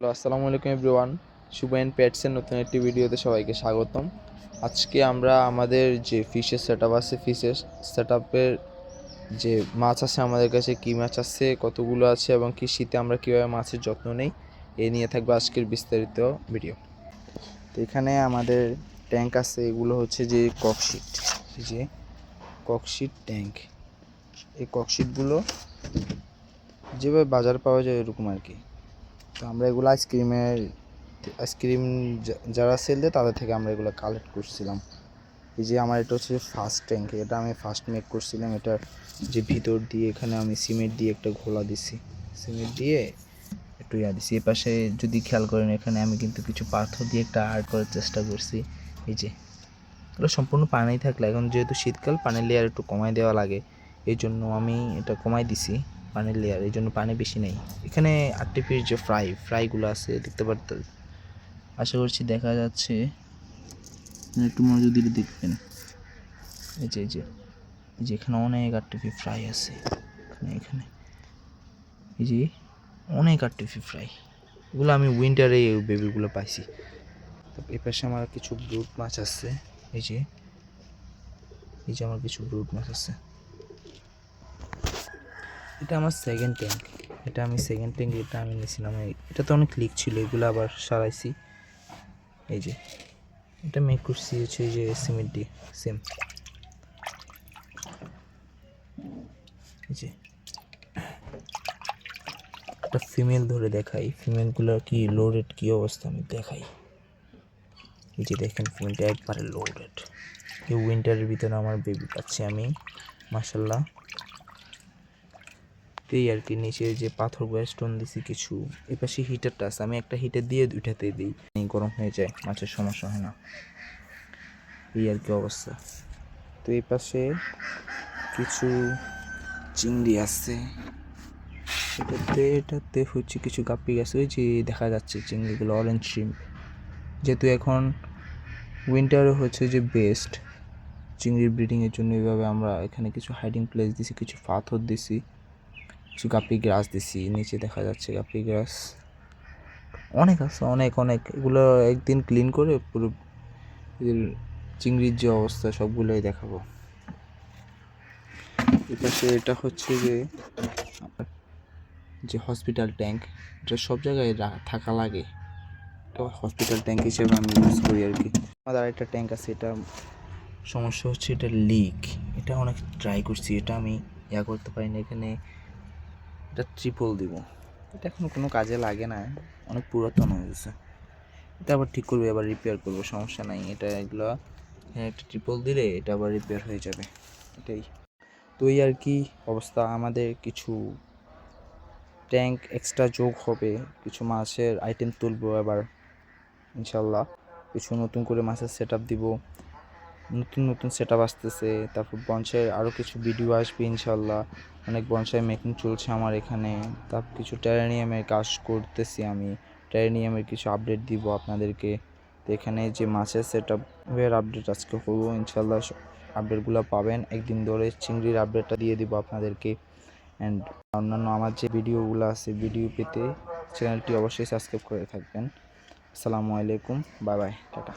আসসালামু আলাইকুম এভরিওয়ান। শুভেন পেটসের নতুন একটি ভিডিওতে সবাইকে স্বাগতম। আজকে আমরা আমাদের যে ফিশের সেট আপ আছে, ফিশের সেট আপের যে মাছ আছে আমাদের কাছে, কী মাছ আছে, কতগুলো আছে এবং কি শীতে আমরা কীভাবে মাছের যত্ন নেই, এ নিয়ে থাকবে আজকের বিস্তারিত ভিডিও। তো এখানে আমাদের ট্যাঙ্ক আছে, এগুলো হচ্ছে যে ককশিট যে ককশিট ট্যাঙ্ক এই ককশিটগুলো যেভাবে বাজার পাওয়া যায় এরকম আর কি। তো আমরা এগুলো আইসক্রিমের আইসক্রিম যারা সেল দেয় তাদের থেকে আমরা এগুলো কালেক্ট করছিলাম। এই যে আমার এটা হচ্ছে ফার্স্ট ট্যাঙ্ক এটা আমি ফার্স্ট মেক করছিলাম। এটা যে ভিতর দিয়ে, এখানে আমি সিমেন্ট দিয়ে একটা ঘোলা দিছি। সিমেন্ট দিয়ে একটু ইয়া দিছি। এ পাশে যদি খেয়াল করেন, এখানে আমি কিন্তু কিছু পাথর দিয়ে একটা আর্ট করার চেষ্টা করছি। এই যে, এগুলো সম্পূর্ণ পানি থাকলে, এখন যেহেতু শীতকাল, পানির লেয়ার একটু কমাই দেওয়া লাগে। এই জন্য আমি এটা কমাই দিছি। পানির লেয়ার এই জন্য পানি বেশি নেই। এখানে আটটি পিস যে ফ্রাই ফ্রাইগুলো আছে, দেখতে পারতে আশা করছি দেখা যাচ্ছে। একটু মনোযোগ দিলে দেখবেন। এই যে এই যে এই যে এখানে অনেক আটটি ফ্রাই আছে। এখানে এখানে। এই যে, অনেক আটটি ফ্রাই এগুলো আমি উইন্টারে এই বেবিগুলো পাইছি। এই পাশে আমার কিছু ব্রুট মাছ আছে। এই যে এই যে আমার কিছু ব্রুট মাছ আছে। এটা আমার সেকেন্ড ট্যাঙ্ক এটা আমি সেকেন্ড ট্যাঙ্ক এটা আমি নিয়েছিলাম। এটা তো অনেক লিক ছিল, এগুলো আবার সারাইছি। এই যে, এটা মেক করছি হচ্ছে এই যে সিমেন্ট দিয়ে সেম একটা ফিমেল ধরে দেখাই। ফিমেলগুলোর কি লোডেড কী অবস্থা আমি দেখাই। এই যে দেখেন ফিমেলটা একবারে লোডেড এই উইন্টারের ভিতরে আমার বেবি পাচ্ছি আমি মাসাল্লাহ এই আর কি নিচে যে পাথর স্টোন দিছি কিছু, এপাশে হিটারটা আছে, আমি একটা হিটার দিয়ে দুইটাতে দিই। গরম হয়ে যায়, মাছের সমস্যা হয় না। এই আর কি অবস্থা। তো এই পাশে কিছু চিংড়ি আছে। এটাতে এটাতে হচ্ছে কিছু গাপ্পি গেছে, ওই যে দেখা যাচ্ছে চিংড়িগুলো অরেঞ্জ শিম যেহেতু এখন উইন্টারে হচ্ছে যে বেস্ট চিংড়ির ব্রিডিংয়ের জন্য এইভাবে আমরা এখানে কিছু হাইডিং প্লেস দিছি, কিছু পাথর দিছি। কিছু গাপি গ্রাস দিছি, নিচে দেখা যাচ্ছে গাপি গ্রাস। অনেক আছে, অনেক অনেক। এগুলো একদিন ক্লিন করে পুরো চিংড়ির যে অবস্থা, সবগুলোই দেখাবো। এপাশে এটা হচ্ছে যে যে হসপিটাল ট্যাঙ্ক এটা সব জায়গায় থাকা লাগে। তো হসপিটাল ট্যাঙ্ক হিসেবে আমি ইউজ করি আর কি। আমাদের আরেকটা ট্যাঙ্ক আছে, এটা সমস্যা হচ্ছে এটা লিক এটা অনেক ট্রাই করছি, এটা আমি ইয়া করতে পারি না। এখানে এটা ট্রিপল দিব। এটা এখন কোনো কাজে লাগে না, অনেক পুরাতন হয়ে গেছে। এটা আবার ঠিক করবে, আবার রিপেয়ার করব, সমস্যা নাই। এটা এগুলো একটা ট্রিপল দিলে এটা আবার রিপেয়ার হয়ে যাবে। এটাই। তো এই আর কি অবস্থা। আমাদের কিছু ট্যাঙ্ক এক্সট্রা যোগ হবে। কিছু মাছের আইটেম তুলবো এবার ইনশাল্লাহ। কিছু নতুন করে মাছের সেট আপ দিব। নতুন নতুন সেট আপ আসতেছে। তারপর বঞ্চের আরও কিছু ভিডিও আসবে ইনশাল্লাহ অনেক বনসাই মেকিং চলছে আমার এখানে। তারপর কিছু টেরানিয়ামের কাজ করতেছি আমি। টেরানিয়ামের কিছু আপডেট দিব আপনাদেরকে। তো এখানে যে মাছের সেট আপের আপডেট আজকে হব ইনশাল্লাহ আপডেটগুলো পাবেন। একদিন ধরে চিংড়ির আপডেটটা দিয়ে দিব আপনাদেরকে। অ্যান্ড অন্যান্য আমার যে ভিডিওগুলো আছে ভিডিও পেতে চ্যানেলটি অবশ্যই সাবস্ক্রাইব করে থাকবেন। আসসালামু আলাইকুম। Bye bye tata.